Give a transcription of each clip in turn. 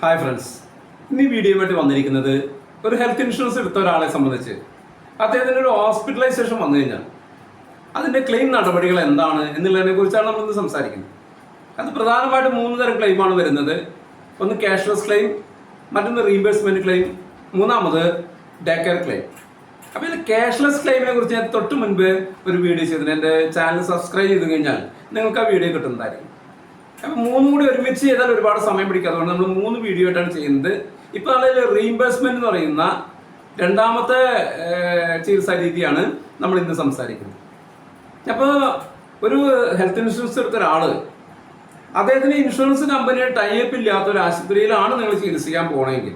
Hi friends ഇന്ന് ഈ വീഡിയോയുമായിട്ട് വന്നിരിക്കുന്നത് ഒരു ഹെൽത്ത് ഇൻഷുറൻസ് എടുത്ത ഒരാളെ സംബന്ധിച്ച്. അദ്ദേഹത്തിന് ഒരു ഹോസ്പിറ്റലൈസേഷൻ വന്നു കഴിഞ്ഞാൽ അതിന്റെ ക്ലെയിം നടപടികൾ എന്താണ് എന്നുള്ളതിനെ കുറിച്ചാണ് നമ്മളിന്ന് സംസാരിക്കുന്നത്. അത് പ്രധാനമായിട്ട് മൂന്ന് തരം ക്ലെയിമാണ് വരുന്നത്. ഒന്ന് ക്യാഷ്ലെസ് ക്ലെയിം മറ്റൊന്ന് റീഇംബേഴ്സ്മെന്റ് ക്ലെയിം മൂന്നാമത് ഡേ കെയർ ക്ലെയിം അപ്പോൾ ഇത് ക്യാഷ്ലെസ് ക്ലെയിമിനെ കുറിച്ച് ഞാൻ തൊട്ട് മുൻപ് ഒരു വീഡിയോ ചെയ്തിട്ടുണ്ട്. എന്റെ ചാനൽ സബ്സ്ക്രൈബ് ചെയ്ത് കഴിഞ്ഞാൽ നിങ്ങൾക്ക് ആ വീഡിയോ കിട്ടുന്നതായിരിക്കും. അപ്പൊ മൂന്നും കൂടി ഒരുമിച്ച് ചെയ്താൽ ഒരുപാട് സമയം പിടിക്കും. അതുകൊണ്ട് നമ്മൾ മൂന്ന് വീഡിയോ ആയിട്ടാണ് ചെയ്യുന്നത്. ഇപ്പൊ അതിൽ റീഇംബേഴ്സ്മെന്റ് എന്ന് പറയുന്ന രണ്ടാമത്തെ ചികിത്സാ രീതിയാണ് നമ്മൾ ഇന്ന് സംസാരിക്കുന്നത്. അപ്പോൾ ഒരു ഹെൽത്ത് ഇൻഷുറൻസ് എടുത്ത ഒരാൾ അദ്ദേഹത്തിന് ഇൻഷുറൻസ് കമ്പനിയുടെ ടൈപ്പ് ഇല്ലാത്ത ഒരു ആശുപത്രിയിലാണ് നിങ്ങൾ ചികിത്സിക്കാൻ പോകണമെങ്കിൽ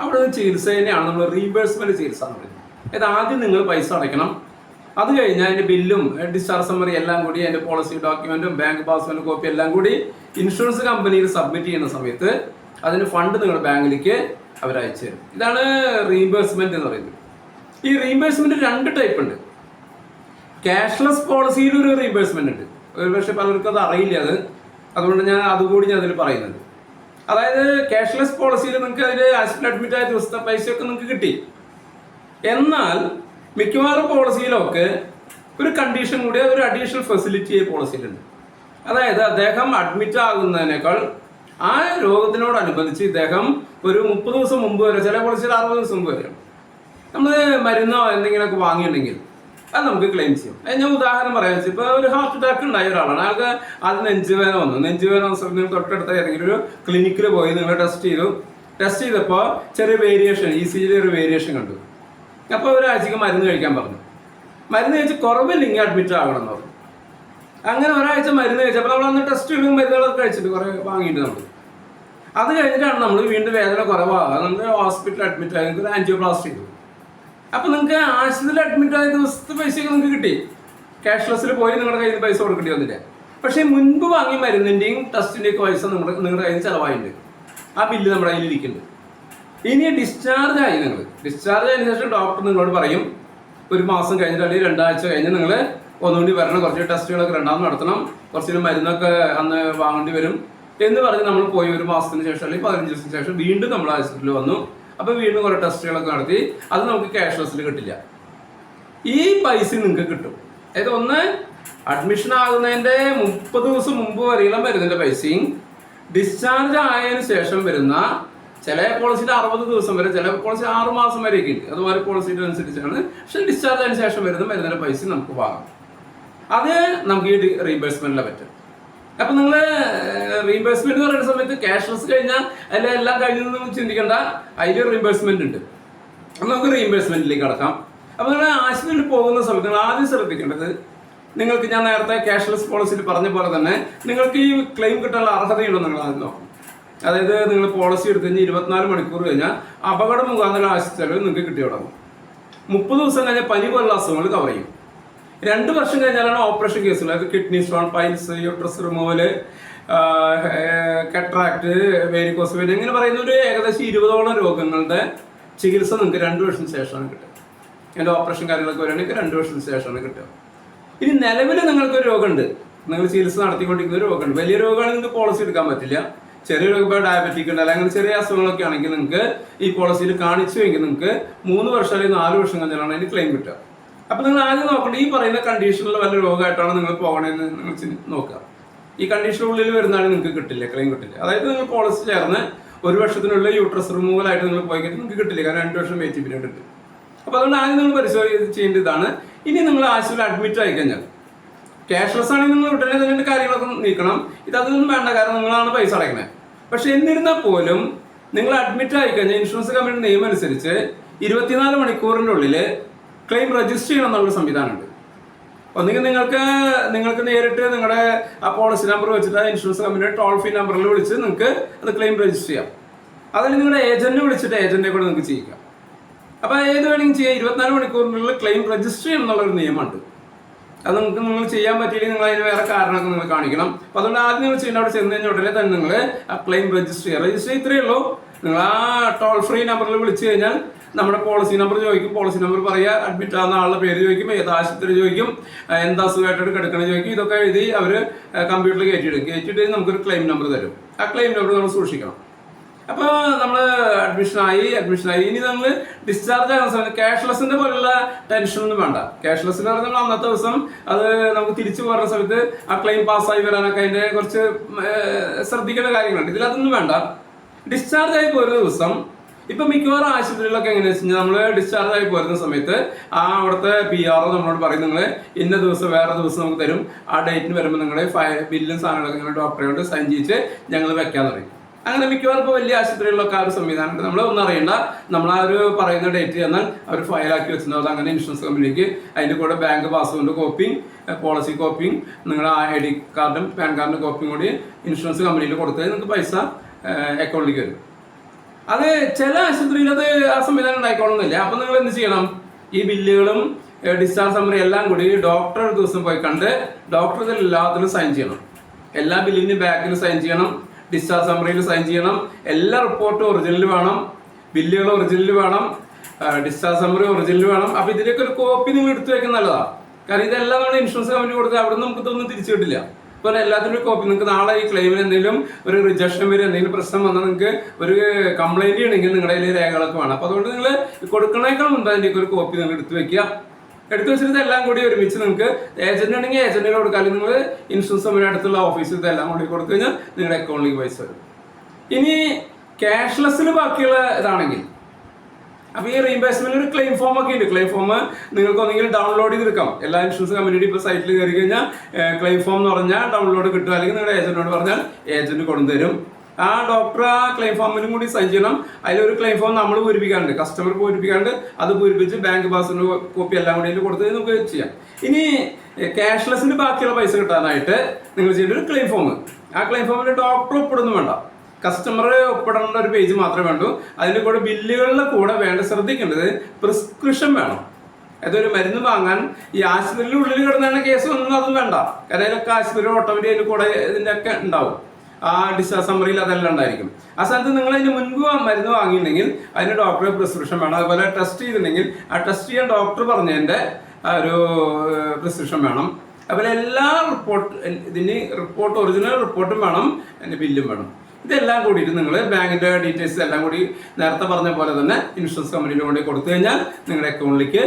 അവിടെ ചികിത്സ തന്നെയാണ് നമ്മൾ റീഇംബേഴ്സ്മെന്റ് ചികിത്സ എന്ന് പറയുന്നത്. അതായത് ആദ്യം നിങ്ങൾ പൈസ അടയ്ക്കണം. അത് കഴിഞ്ഞ് അതിന്റെ ബില്ലും ഡിസ്ചാർജ് സമ്മറി എല്ലാം കൂടി അതിന്റെ പോളിസി ഡോക്യുമെന്റും ബാങ്ക് പാസ്ബുക്ക് കോപ്പി എല്ലാം കൂടി ഇൻഷുറൻസ് കമ്പനിയിൽ സബ്മിറ്റ് ചെയ്യുന്ന സമയത്ത് അതിന് ഫണ്ട് നിങ്ങളുടെ ബാങ്കിലേക്ക് അവർ അയച്ചു തരും. ഇതാണ് റീഇംബേഴ്സ്മെന്റ് എന്ന് പറയുന്നത്. ഈ റീഇംബേഴ്സ്മെന്റ് രണ്ട് ടൈപ്പ് ഉണ്ട്. ക്യാഷ്ലെസ് പോളിസിയിൽ ഒരു റീഇംബേഴ്സ്മെന്റ് ഉണ്ട്. ഒരു പക്ഷേ പലർക്കും അത് അറിയില്ല അത്. അതുകൊണ്ട് ഞാൻ അതുകൂടി ഞാൻ അതിൽ പറയുന്നത്. അതായത് ക്യാഷ്ലെസ് പോളിസിയിൽ നിങ്ങൾക്ക് അതിൽ അഡ്മിറ്റ് ആയ ദിവസത്തെ പൈസയൊക്കെ നിങ്ങൾക്ക് കിട്ടി. എന്നാൽ മിക്കവാറും പോളിസിയിലൊക്കെ ഒരു കണ്ടീഷൻ കൂടി ഒരു അഡീഷണൽ ഫെസിലിറ്റി ഈ പോളിസിയിലുണ്ട് അതായത് അദ്ദേഹം അഡ്മിറ്റ് ആകുന്നതിനേക്കാൾ ആ രോഗത്തിനോടനുബന്ധിച്ച് ഇദ്ദേഹം ഒരു മുപ്പത് ദിവസം മുമ്പ് വരെ ചില പോളിസിയിൽ അറുപത് ദിവസം മുമ്പ് വരെയാണ്. നമ്മൾ മരുന്നോ എന്തെങ്കിലുമൊക്കെ വാങ്ങിയിട്ടുണ്ടെങ്കിൽ അത് നമുക്ക് ക്ലെയിം ചെയ്യാം. ഞാൻ ഉദാഹരണം പറയാൻ വെച്ചാൽ ഇപ്പോൾ ഒരു ഹാർട്ട് അറ്റാക്ക് ഉണ്ടായ ഒരാളാണ്. അയാൾക്ക് അത് നെഞ്ചുവേദന വന്നു. നെഞ്ചുവേദന വന്ന തൊട്ടടുത്ത ഏതെങ്കിലും ഒരു ക്ലിനിക്കിൽ പോയി നിങ്ങൾ ടെസ്റ്റ് ചെയ്തു. ടെസ്റ്റ് ചെയ്തപ്പോൾ ചെറിയ വേരിയേഷൻ ഇ സി ഒരു വേരിയേഷൻ കണ്ടു. അപ്പോൾ ഒരാഴ്ചക്ക് മരുന്ന് കഴിക്കാൻ പറഞ്ഞു. മരുന്ന് കഴിച്ച് കുറവില്ലെങ്കിൽ അഡ്മിറ്റ് ആകണം എന്ന് പറഞ്ഞു. അങ്ങനെ ഒരാഴ്ച മരുന്ന് കഴിച്ചപ്പോൾ നമ്മൾ അന്ന് ടെസ്റ്റ് ചെയ്യുമ്പോൾ മരുന്നുകളൊക്കെ കഴിച്ചിട്ട് കുറേ വാങ്ങിയിട്ട് നമ്മൾ. അത് കഴിഞ്ഞിട്ടാണ് നമ്മൾ വീണ്ടും വേദന കുറവാകുക. നമ്മൾ ഹോസ്പിറ്റലിൽ അഡ്മിറ്റ് ആയി. ഒരു ആൻജിയോപ്ലാസ്റ്റി ചെയ്തു അപ്പോൾ നിങ്ങൾക്ക് ആശുപത്രിയിൽ അഡ്മിറ്റ് ആയ ദിവസത്തെ പൈസയൊക്കെ നിങ്ങൾക്ക് കിട്ടി. ക്യാഷ്ലെസ്സിൽ പോയി നിങ്ങളുടെ കയ്യിൽ പൈസ കൊടുക്കേണ്ടി വന്നില്ല. പക്ഷേ മുൻപ് വാങ്ങിയ മരുന്നിന്റെയും ടെസ്റ്റിന്റെയും ഒക്കെ പൈസ നിങ്ങളുടെ നിങ്ങളുടെ കയ്യിൽ ചിലവായിട്ടുണ്ട്. ആ ബില്ല് നമ്മുടെ കയ്യിൽ ഇരിക്കുന്നുണ്ട്. ഇനി ഡിസ്ചാർജ് ആയി നിങ്ങൾ. ഡിസ്ചാർജ് ആയതിനു ശേഷം ഡോക്ടർ നിങ്ങളോട് പറയും ഒരു മാസം കഴിഞ്ഞിട്ട് അല്ലെങ്കിൽ രണ്ടാഴ്ച കഴിഞ്ഞ് നിങ്ങൾ ഒന്നുകൂടി വരണം. കുറച്ച് ടെസ്റ്റുകളൊക്കെ രണ്ടാമത് നടത്തണം. കുറച്ച് മരുന്നൊക്കെ അന്ന് വാങ്ങേണ്ടി വരും എന്ന് പറഞ്ഞ് നമ്മൾ പോയി ഒരു മാസത്തിന് ശേഷം അല്ലെങ്കിൽ പതിനഞ്ച് ദിവസത്തിന് ശേഷം വീണ്ടും നമ്മൾ ആശുപത്രിയിൽ വന്നു. അപ്പോൾ വീണ്ടും കുറേ ടെസ്റ്റുകളൊക്കെ നടത്തി. അത് നമുക്ക് ക്യാഷ്ലെസ്സിൽ കിട്ടില്ല. ഈ പൈസ നിങ്ങൾക്ക് കിട്ടും. അതായത് ഒന്ന് അഡ്മിഷൻ ആകുന്നതിന്റെ മുപ്പത് ദിവസം മുമ്പ് വരെയുള്ള മരുന്നിന്റെ പൈസയും ഡിസ്ചാർജ് ആയതിനു ശേഷം വരുന്ന ചില പോളിസിയിൽ അറുപത് ദിവസം വരെ ചില പോളിസി ആറ് മാസം വരെയൊക്കെ ഉണ്ട്. അതുപോലെ പോളിസിയുടെ അനുസരിച്ചാണ്. പക്ഷെ ഡിസ്ചാർജ് ആയതിനു ശേഷം വരുന്ന മരുന്നിന്റെ പൈസ നമുക്ക് വാങ്ങാം. അത് നമുക്ക് ഈ റീഇംബേഴ്സ്മെന്റിലെ പറ്റും അപ്പൊ നിങ്ങൾ റീഇംബേഴ്സ്മെന്റ് എന്ന് പറയുന്ന സമയത്ത് ക്യാഷ്ലെസ് കഴിഞ്ഞാൽ അതിലെ എല്ലാം കഴിഞ്ഞൊന്നും ചിന്തിക്കേണ്ട. അതിൽ റീഇംബേഴ്സ്മെന്റ് ഉണ്ട്. നമുക്ക് റീഇംബേഴ്സ്മെന്റിലേക്ക് കടക്കാം. അപ്പൊ നിങ്ങൾ ആശുപത്രിയിൽ പോകുന്ന സമയത്ത് നിങ്ങൾ ആദ്യം ശ്രദ്ധിക്കേണ്ടത് നിങ്ങൾക്ക് ഞാൻ നേരത്തെ ക്യാഷ്ലെസ് പോളിസിയിൽ പറഞ്ഞ പോലെ തന്നെ നിങ്ങൾക്ക് ഈ ക്ലെയിം കിട്ടാനുള്ള അർഹതയുണ്ടോ നിങ്ങൾ ആദ്യം നോക്കണം. അതായത് നിങ്ങൾ പോളിസി എടുത്തു കഴിഞ്ഞാൽ ഇരുപത്തിനാല് മണിക്കൂർ കഴിഞ്ഞാൽ അപകടം മുഖാന്തര ആശുപത്രി നിങ്ങൾക്ക് കിട്ടി തുടങ്ങും. മുപ്പത് ദിവസം കഴിഞ്ഞാൽ പനി പോലുള്ള അസുഖങ്ങൾ കവർ ചെയ്യും. രണ്ട് വർഷം കഴിഞ്ഞാലാണ് ഓപ്പറേഷൻ കേസുകൾ അതായത് kidney stone piles uterus removal cataract varicose vein ഇങ്ങനെ പറയുന്ന ഒരു ഏകദേശം ഇരുപതോളം രോഗങ്ങളുടെ ചികിത്സ നിങ്ങൾക്ക് രണ്ട് വർഷത്തിന് ശേഷമാണ് കിട്ടുക. എന്റെ ഓപ്പറേഷൻ കാര്യങ്ങളൊക്കെ വരികയാണെങ്കിൽ രണ്ട് വർഷത്തിന് ശേഷമാണ് കിട്ടുക. ഇനി നിലവിൽ നിങ്ങൾക്കൊരു രോഗമുണ്ട്. നിങ്ങൾ ചികിത്സ നടത്തിക്കൊണ്ടിരിക്കുന്ന ഒരു രോഗമുണ്ട്. വലിയ രോഗമാണെങ്കിൽ നിങ്ങൾക്ക് പോളിസി എടുക്കാൻ പറ്റില്ല. ചെറിയ രോഗം ഇപ്പോൾ ഡയബറ്റിക് ഉണ്ട് അല്ലെങ്കിൽ ചെറിയ അസുഖങ്ങളൊക്കെ ആണെങ്കിൽ നിങ്ങൾക്ക് ഈ പോളിസിയിൽ കാണിച്ചു എങ്കിൽ നിങ്ങൾക്ക് മൂന്ന് വർഷം അല്ലെങ്കിൽ നാല് വർഷം കഴിഞ്ഞാലാണ് അതിന് ക്ലെയിം കിട്ടുക. അപ്പൊ നിങ്ങൾ ആദ്യം നോക്കേണ്ടത് ഈ പറയുന്ന കണ്ടീഷനിൽ വല്ല രോഗമായിട്ടാണ് നിങ്ങൾ പോകണതെന്ന് നിങ്ങൾ നോക്കുക. ഈ കണ്ടീഷനുള്ളിൽ വരുന്നതാണ് നിങ്ങൾക്ക് കിട്ടില്ല ക്ലെയിം കിട്ടില്ല. അതായത് നിങ്ങൾ പോളിസി ചേർന്ന് ഒരു വർഷത്തിനുള്ളിൽ യൂട്രസ് റിമൂവൽ ആയിട്ട് നിങ്ങൾ പോയി കഴിഞ്ഞാൽ നിങ്ങൾക്ക് കിട്ടില്ല കാരണം രണ്ട് വർഷം വെയിറ്റ് പീരീഡ് ഉണ്ട് അപ്പൊ അതുകൊണ്ട് ആദ്യം നിങ്ങൾ പരിശോധന ചെയ്യേണ്ട ഇതാണ്. ഇനി നിങ്ങൾ ആശുപത്രിയിൽ അഡ്മിറ്റ് ആയി കഴിഞ്ഞാൽ ക്യാഷ്ലെസ് ആണെങ്കിൽ നിങ്ങൾ ഉടനെ തന്നെ കാര്യങ്ങളൊക്കെ നീക്കണം. ഇത് അതൊന്നും വേണ്ട കാരണം നിങ്ങളാണ് പൈസ അടയ്ക്കുന്നത് പക്ഷെ എന്നിരുന്നാൽ പോലും നിങ്ങൾ അഡ്മിറ്റ് ആയി കഴിഞ്ഞാൽ ഇൻഷുറൻസ് കമ്പനിയുടെ നിയമം അനുസരിച്ച് ഇരുപത്തിനാല് മണിക്കൂറിന്റെ ഉള്ളിൽ ക്ലെയിം രജിസ്റ്റർ ചെയ്യണം എന്നുള്ള സംവിധാനമുണ്ട്. ഒന്നുകിൽ നിങ്ങൾക്ക് നിങ്ങൾക്ക് നേരിട്ട് നിങ്ങളുടെ ആ പോളിസി നമ്പർ വെച്ചിട്ട് ഇൻഷുറൻസ് കമ്പനിയുടെ ടോൾ ഫ്രീ നമ്പറിൽ വിളിച്ച് നിങ്ങൾക്ക് അത് ക്ലെയിം രജിസ്റ്റർ ചെയ്യാം. അതിൽ നിങ്ങളുടെ ഏജന്റിനെ വിളിച്ചിട്ട് ഏജന്റിനെ കൂടെ നിങ്ങൾക്ക് ചെയ്യിക്കാം. അപ്പോൾ ഏത് വേണമെങ്കിലും ചെയ്യാം. ഇരുപത്തിനാല് മണിക്കൂറിനുള്ളിൽ ക്ലെയിം രജിസ്റ്റർ ചെയ്യണം എന്നുള്ളൊരു നിയമമുണ്ട്. അത് നിങ്ങൾക്ക് നിങ്ങൾ ചെയ്യാൻ പറ്റിയില്ലെങ്കിൽ നിങ്ങൾ അതിന് വേറെ കാരണമൊക്കെ നിങ്ങൾ കാണിക്കണം. അപ്പോൾ അതുകൊണ്ട് ആദ്യം നിങ്ങൾ ചെയ്യേണ്ട അവിടെ ചെന്ന് കഴിഞ്ഞ ഉടനെ തന്നെ നിങ്ങൾ ആ ക്ലെയിം രജിസ്റ്റർ ചെയ്യുക രജിസ്റ്റർ ഇത്രയേ ഉള്ളൂ. നിങ്ങൾ ആ ടോൾ ഫ്രീ നമ്പറിൽ വിളിച്ചു കഴിഞ്ഞാൽ നമ്മുടെ പോളിസി നമ്പർ ചോദിക്കും. പോളിസി നമ്പർ പറയുക അഡ്മിറ്റ് ആവുന്ന ആളുടെ പേര് ചോദിക്കും ഏത് ആശുപത്രി ചോദിക്കും എന്ത് അസുഖമായിട്ട് കിടക്കണം ചോദിക്കും ഇതൊക്കെ എഴുതി അവർ കമ്പ്യൂട്ടറിൽ കയറ്റിയിടും. കയറ്റിയിട്ട് നമുക്കൊരു ക്ലെയിം നമ്പർ തരും. ആ ക്ലെയിം നമ്പർ നമ്മൾ സൂക്ഷിക്കണം. അപ്പോൾ നമ്മൾ അഡ്മിഷൻ ആയി ഇനി നമ്മൾ ഡിസ്ചാർജ് ആകുന്ന സമയത്ത് ക്യാഷ്ലെസിന്റെ പോലുള്ള ടെൻഷൻ ഒന്നും വേണ്ട. ക്യാഷ്ലെസ് എന്ന് പറഞ്ഞാൽ നമ്മൾ അന്നത്തെ ദിവസം അത് നമുക്ക് തിരിച്ചു പോകുന്ന സമയത്ത് ആ ക്ലെയിം പാസ്സായി വരാനൊക്കെ അതിന്റെ കുറച്ച് ശ്രദ്ധിക്കേണ്ട കാര്യങ്ങളുണ്ട്. ഇതിൽ അതൊന്നും വേണ്ട. ഡിസ്ചാർജ് ആയി പോരുന്ന ദിവസം ഇപ്പൊ മിക്കവാറും ആശുപത്രികളിലൊക്കെ എങ്ങനെയാ വെച്ച് കഴിഞ്ഞാൽ നമ്മൾ ഡിസ്ചാർജ് ആയി പോരുന്ന സമയത്ത് ആ അവിടുത്തെ പി ആർ നമ്മളോട് പറയും നിങ്ങൾ ഇന്ന ദിവസം വേറെ ദിവസം നമുക്ക് തരും. ആ ഡേറ്റിന് വരുമ്പോൾ നിങ്ങളുടെ ബില്ലും സാധനങ്ങളൊക്കെ നിങ്ങളുടെ ഡോക്ടറോട് സൈൻ ചെയ്ത് ഞങ്ങൾ വെക്കാൻ പറയും. അങ്ങനെ ഇപ്പോൾ വലിയ ആശുപത്രികളിലൊക്കെ ആ ഒരു സംവിധാനം നമ്മൾ ഒന്നും അറിയണ്ട. നമ്മൾ ആ ഒരു പറയുന്ന ഡേറ്റ് തന്നാൽ അവർ ഫയലാക്കി വെച്ചിട്ടുണ്ടാവും. അങ്ങനെ ഇൻഷുറൻസ് കമ്പനിക്ക് അതിന്റെ കൂടെ ബാങ്ക് പാസ്ബുക്കിന്റെ കോപ്പിയും പോളിസി കോപ്പിയും നിങ്ങളുടെ ഐ ഡി കാർഡും പാൻ കാർഡിന്റെ കോപ്പിയും കൂടി ഇൻഷുറൻസ് കമ്പനിയിൽ കൊടുത്താൽ നിങ്ങൾക്ക് പൈസ അക്കൗണ്ടിലേക്ക് വരും. അത് ചില ആശുപത്രിയിൽ അത് ആ സംവിധാനം ഉണ്ടായിക്കോളുന്നില്ല അപ്പം നിങ്ങൾ എന്ത് ചെയ്യണം? ഈ ബില്ലുകളും ഡിസ്ചാർജ് സമ്മറി എല്ലാം കൂടി ഡോക്ടർ ഒരു ദിവസം പോയി കണ്ട് ഡോക്ടർ ഇതിൽ എല്ലാത്തിലും സൈൻ ചെയ്യണം. എല്ലാ ബില്ലിനും ബാക്കിൽ സൈൻ ചെയ്യണം. ഡിസ്ചാർജ് സമ്മറിയിൽ സൈൻ ചെയ്യണം. എല്ലാ റിപ്പോർട്ടും ഒറിജിനൽ വേണം. ബില്ലുകൾ ഒറിജിനൽ വേണം. ഡിസ്ചാർജ് സമ്മറി ഒറിജിനൽ വേണം. അപ്പോൾ ഇതിന്റെയൊക്കെ ഒരു കോപ്പി നിങ്ങൾ എടുത്തു വെക്കുന്ന നല്ലതാണ് കാരണം ഇതെല്ലാം നമ്മൾ ഇൻഷുറൻസ് കമ്പനി കൊടുത്താൽ അവിടെ നമുക്ക് ഇതൊന്നും തിരിച്ചു കിട്ടില്ല. ഇപ്പോൾ എല്ലാത്തിനും കോപ്പി നിങ്ങൾക്ക് നാളെ ഈ ക്ലെയിമിന് എന്തെങ്കിലും ഒരു റിജക്ഷൻ വരും എന്തെങ്കിലും പ്രശ്നം വന്നാൽ നിങ്ങൾക്ക് ഒരു കംപ്ലൈന്റ് ചെയ്യണമെങ്കിൽ നിങ്ങളുടെ കയ്യിൽ രേഖകളൊക്കെ വേണം. അപ്പോൾ അതുകൊണ്ട് നിങ്ങൾ കൊടുക്കണേക്കാൾ മുമ്പ് അതിന്റെ ഒരു കോപ്പി നിങ്ങൾ എടുത്തു വെക്കുക. എടുത്തു വെച്ചിട്ട് എല്ലാം കൂടി ഒരുമിച്ച് നിങ്ങൾക്ക് ഏജന്റ് ആണെങ്കിൽ ഏജന്റിന് കൊടുക്കാം. അല്ലെങ്കിൽ നിങ്ങൾ ഇൻഷുറൻസ് കമ്പനി അടുത്തുള്ള ഓഫീസിൽ എല്ലാം കൂടി കൊടുത്തു കഴിഞ്ഞാൽ നിങ്ങളുടെ അക്കൗണ്ടിലേക്ക് പൈസ വരും. ഇനി ക്യാഷ്ലെസ്സിൽ ബാക്കിയുള്ള ഇതാണെങ്കിൽ. അപ്പൊ ഈ റീഇംബേഴ്സ്മെന്റ് ഒരു ക്ലെയിം ഫോം ഒക്കെ ഉണ്ട്. ക്ലെയിം ഫോം നിങ്ങൾക്ക് ഒന്നെങ്കിൽ ഡൗൺലോഡ് ചെയ്തെടുക്കാം. എല്ലാ ഇൻഷുറൻസ് കമ്പനിയുടെ ഇപ്പൊ സൈറ്റിൽ കയറി കഴിഞ്ഞാൽ ക്ലെയിം ഫോം എന്ന് പറഞ്ഞാൽ ഡൗൺലോഡ് കിട്ടും. അല്ലെങ്കിൽ നിങ്ങളുടെ ഏജന്റിനോട് പറഞ്ഞാൽ ഏജന്റ് കൊണ്ടുതരും. ആ ഡോക്ടർ ആ ക്ലെയിം ഫോമിലും കൂടി സൈൻ ചെയ്യണം. അതിലൊരു ക്ലെയിം ഫോം നമ്മൾ പൂരിപ്പിക്കാണ്ട് കസ്റ്റമർ പൂരിപ്പിക്കാണ്ട് അത് പൂരിപ്പിച്ച് ബാങ്ക് പാസിന്റെ കോപ്പി എല്ലാം കൂടി കൊടുത്ത് നമുക്ക് ചെയ്യാം. ഇനി ക്യാഷ്ലെസ്സിന് ബാക്കിയുള്ള പൈസ കിട്ടാനായിട്ട് നിങ്ങൾ ചെയ്യേണ്ട ഒരു ക്ലെയിം ഫോം ആ ക്ലെയിം ഫോമിൽ ഡോക്ടർ ഒപ്പിടുന്നു വേണ്ട. കസ്റ്റമർ ഒപ്പിടേണ്ട ഒരു പേജ് മാത്രമേ വേണ്ടൂ. അതിന്റെ കൂടെ ബില്ലുകളുടെ കൂടെ വേണ്ട ശ്രദ്ധിക്കേണ്ടത് പ്രിസ്ക്രിപ്ഷൻ വേണം. അതൊരു മരുന്ന് വാങ്ങാൻ ഈ ആശുപത്രിയിൽ ഉള്ളിൽ കിടന്നാണ് കേസ് ഒന്നും അതും വേണ്ട. കാരണം അതിലൊക്കെ ആശുപത്രി ഓട്ടോമാറ്റിക് അതിന്റെ കൂടെ ഇതിന്റെ ഒക്കെ ഉണ്ടാവും. ആ ഡിസ്ചാർജ് അതെല്ലാം ഉണ്ടായിരിക്കും. ആ സ്ഥാനത്ത് നിങ്ങൾ അതിന് മുൻപ് മരുന്ന് വാങ്ങിയിട്ടുണ്ടെങ്കിൽ അതിന് ഡോക്ടറെ പ്രിസ്ക്രിപ്ഷൻ വേണം. അതുപോലെ ടെസ്റ്റ് ചെയ്തിട്ടുണ്ടെങ്കിൽ ആ ടെസ്റ്റ് ചെയ്യാൻ ഡോക്ടർ പറഞ്ഞതിന്റെ ആ ഒരു പ്രിസ്ക്രിപ്ഷൻ വേണം. അതുപോലെ എല്ലാ റിപ്പോർട്ട് ഇതിന് റിപ്പോർട്ട് ഒറിജിനൽ റിപ്പോർട്ടും വേണം. അതിന്റെ ബില്ലും വേണം. ഇതെല്ലാം കൂടിയിട്ട് നിങ്ങൾ ബാങ്കിന്റെ ഡീറ്റെയിൽസ് എല്ലാം കൂടി നേരത്തെ പറഞ്ഞ പോലെ തന്നെ ഇൻഷുറൻസ് കമ്പനിയിൽ കൊണ്ട് കൊടുത്തു കഴിഞ്ഞാൽ നിങ്ങളുടെ അക്കൗണ്ടിലേക്ക്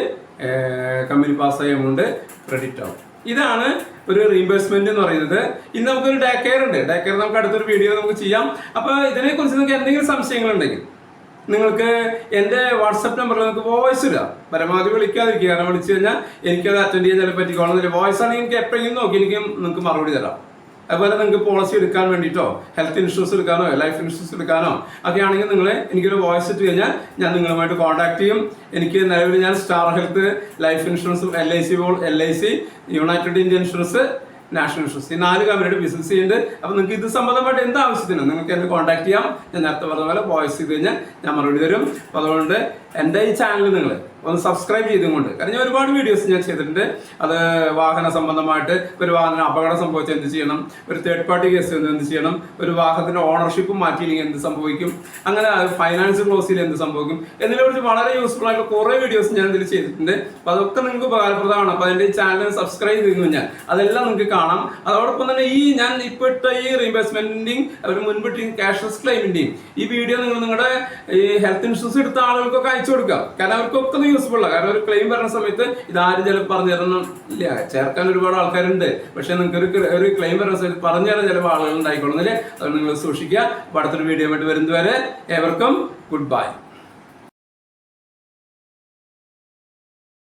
കമ്പനി പാസ്സായ എമൗണ്ട് ക്രെഡിറ്റ് ആവും. ഇതാണ് ഒരു റീഇംബേഴ്സ്മെന്റ് എന്ന് പറയുന്നത്. ഇന്ന് നമുക്കൊരു ഡേ കെയർ ഉണ്ട്. ഡേ കെയർ നമുക്ക് അടുത്തൊരു വീഡിയോ നമുക്ക് ചെയ്യാം. അപ്പോൾ ഇതിനെക്കുറിച്ച് നിങ്ങൾക്ക് എന്തെങ്കിലും സംശയങ്ങളുണ്ടെങ്കിൽ നിങ്ങൾക്ക് എന്റെ വാട്സപ്പ് നമ്പറിൽ നിങ്ങൾക്ക് വോയിസ് ഇടുക. പരമാവധി വിളിക്കാതിരിക്കുക. കാരണം വിളിച്ചു കഴിഞ്ഞാൽ എനിക്കത് അറ്റൻഡ് ചെയ്യാൻ ചിലപ്പോൾ പറ്റിക്കോളുന്നില്ല വോയിസ് ആണെങ്കിൽ എനിക്ക് എപ്പോഴെങ്കിലും നോക്കി എനിക്ക് നിങ്ങൾക്ക് മറുപടി തരാം. അതുപോലെ നിങ്ങൾക്ക് പോളിസി എടുക്കാൻ വേണ്ടിയിട്ടോ ഹെൽത്ത് ഇൻഷുറൻസ് എടുക്കാനോ ലൈഫ് ഇൻഷുറൻസ് എടുക്കാനോ ഒക്കെ ആണെങ്കിൽ നിങ്ങൾ എനിക്കൊരു വോയിസ് ഇട്ട് കഴിഞ്ഞാൽ ഞാൻ നിങ്ങളുമായിട്ട് കോൺടാക്ട് ചെയ്യും. എനിക്ക് നിലവിൽ ഞാൻ സ്റ്റാർ ഹെൽത്ത് ലൈഫ് ഇൻഷുറൻസും L I C L I C united India insurance national insurance ഈ നാല് കമ്പനിയുടെ ബിസിനസ് ചെയ്യുന്നുണ്ട്. അപ്പോൾ നിങ്ങൾക്ക് ഇത് സംബന്ധമായിട്ട് എന്ത് ആവശ്യത്തിനും നിങ്ങൾക്ക് എന്നെ കോൺടാക്ട് ചെയ്യാം. ഞാൻ നേരത്തെ പറഞ്ഞ പോലെ വോയിസ് ചെയ്ത് കഴിഞ്ഞാൽ ഞാൻ മറുപടി തരും. അപ്പോൾ അതുകൊണ്ട് എന്റെ ഈ ചാനൽ നിങ്ങൾ ഒന്ന് സബ്സ്ക്രൈബ് ചെയ്തുകൊണ്ട്. കാരണം ഞാൻ ഒരുപാട് വീഡിയോസ് ഞാൻ ചെയ്തിട്ടുണ്ട്. അത് വാഹന സംബന്ധമായിട്ട് ഒരു വാഹന അപകടം സംഭവിച്ചാൽ എന്ത് ചെയ്യണം? ഒരു തേർഡ് പാർട്ടി കേസ് എന്ത് ചെയ്യണം? ഒരു വാഹനത്തിന്റെ ഓണർഷിപ്പ് മാറ്റിയില്ലെങ്കിൽ എന്ത് സംഭവിക്കും? അങ്ങനെ ഫൈനാൻസ് ക്ലോസിൽ എന്ത് സംഭവിക്കും? എന്നതിനെ കുറിച്ച് വളരെ യൂസ്ഫുൾ ആയിട്ടുള്ള കുറേ വീഡിയോസ് ഞാൻ ഇതിൽ ചെയ്തിട്ടുണ്ട്. അപ്പോൾ അതൊക്കെ നിങ്ങൾക്ക് ഉപകാരപ്രദമാണ്. അപ്പോൾ അതിന്റെ ഈ ചാനൽ സബ്സ്ക്രൈബ് ചെയ്തു ഞാൻ. അതെല്ലാം നിങ്ങൾക്ക് കാണാം. അതോടൊപ്പം തന്നെ ഈ ഞാൻ ഇപ്പോൾ ഇട്ട ഈ റീഇംബേഴ്സ്മെന്റിന്റെയും അവർ മുൻപിട്ട് ക്യാഷ്ലെസ് ക്ലെയിമിന്റെയും ഈ വീഡിയോ നിങ്ങൾ നിങ്ങളുടെ ഈ ഹെൽത്ത് ഇൻഷുറൻസ് എടുത്ത ആളുകൾക്കൊക്കെ അയച്ചു കൊടുക്കുക. കാരണം അവർക്കൊക്കെ യൂസ്ഫുൾ ആണ് കാരണം ഒരു ക്ലെയിം വരുന്ന സമയത്ത് ഇത് ആരും ചിലപ്പോൾ പറഞ്ഞു തരണം ഇല്ല. ചേർക്കാൻ ഒരുപാട് ആൾക്കാരുണ്ട്. പക്ഷെ നിങ്ങൾക്ക് ഒരു ഒരു ക്ലെയിം വരുന്ന സമയത്ത് പറഞ്ഞു തരാൻ ചിലപ്പോൾ ആളുകൾ ഉണ്ടായിക്കൊള്ളുന്നില്ലേ അത് നിങ്ങൾ സൂക്ഷിക്കുക. അടുത്തൊരു വീഡിയോ ആയിട്ട് വരുന്നതുവരെ ഏവർക്കും ഗുഡ് ബൈ